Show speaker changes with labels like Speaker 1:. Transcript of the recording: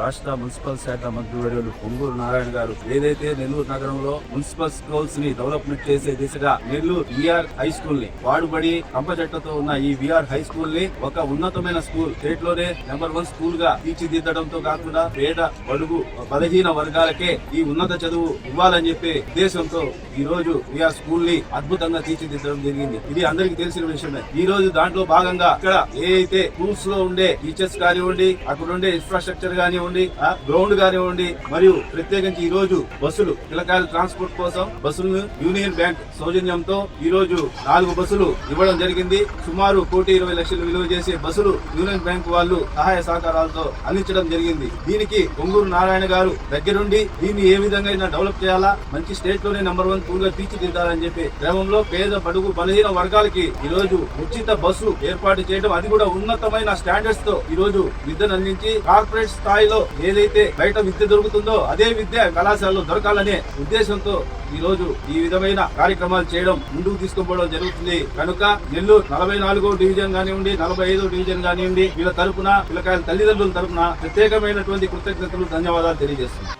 Speaker 1: రాష్ట్ర మున్సిపల్ శాఖ మంత్రివర్యులు పొంగూరు నారాయణ గారు ఏదైతే నెల్లూరు నగరంలో మున్సిపల్ స్కూల్స్ని డెవలప్మెంట్ చేసే దిశగా నెల్లూరు విఆర్ హై స్కూల్ని వాడుబడి కంపచెట్టతో ఉన్న ఈ విఆర్ హై స్కూల్ని ఒక ఉన్నతమైన స్కూల్ స్టేట్లోనే నెంబర్ వన్ స్కూల్గా తీర్చిదిద్దడంతో కాకుండా పేద బడుగు బలహీన వర్గాలకే ఈ ఉన్నత చదువు ఇవ్వాలని చెప్పే ఉద్దేశంతో ఈ రోజు విఆర్ స్కూల్ని అద్భుతంగా తీర్చిదిద్దడం జరిగింది. ఇది అందరికి తెలిసిన విషయమే. ఈ రోజు దాంట్లో భాగంగా ఇక్కడ ఏ అయితే స్కూల్స్లో ఉండే టీచర్స్ కానివ్వండి అక్కడ ఉండే ఇన్ఫ్రాస్ట్రక్చర్ కానివ్వండి గ్రౌండ్ కానివ్వండి మరియు ప్రత్యేకించి ఈ రోజు బస్సులు పిల్లకాయల ట్రాన్స్పోర్ట్ కోసం బస్సులను యూనియన్ బ్యాంక్ సౌజన్యంతో ఈ రోజు నాలుగు బస్సులు ఇవ్వడం జరిగింది. సుమారు కోటి ఇరవై లక్షలు విలువ చేసే బస్సులు యూనియన్ బ్యాంక్ వాళ్ళు సహాయ సహకారాలతో అందించడం జరిగింది. దీనికి పొంగూరు నారాయణ గారు దగ్గరుండి దీన్ని ఏ విధంగా అయినా డెవలప్ చేయాలా? మంచి స్టేట్లోనే నంబర్ వన్ స్కూల్గా తీర్చిదిద్దాలని చెప్పి గ్రామంలో పేద బడుగు బలహీన వర్గాలకి ఈ రోజు ఉచిత బస్సు ఏర్పాటు చేయడం అది కూడా ఉన్నతమైన స్టాండర్డ్స్తో ఈ రోజు విద్యను అందించి కార్పొరేట్ స్థాయిలో ఏదైతే బయట విద్య దొరుకుతుందో అదే విద్య కళాశాలలో దొరకాలనే ఉద్దేశంతో ఈ రోజు ఈ విధమైన కార్యక్రమాలు చేయడం ముందుకు తీసుకుపోవడం జరుగుతుంది. కనుక నెల్లూరు నలభై నాలుగో డివిజన్ కానివ్వండి నలభై ఐదో డివిజన్ కానివ్వండి వీళ్ళ తరపున పిల్లకాయల తల్లిదండ్రుల తరపున ప్రత్యేకమైనటువంటి కృతజ్ఞతలు ధన్యవాదాలు తెలియజేస్తున్నాం.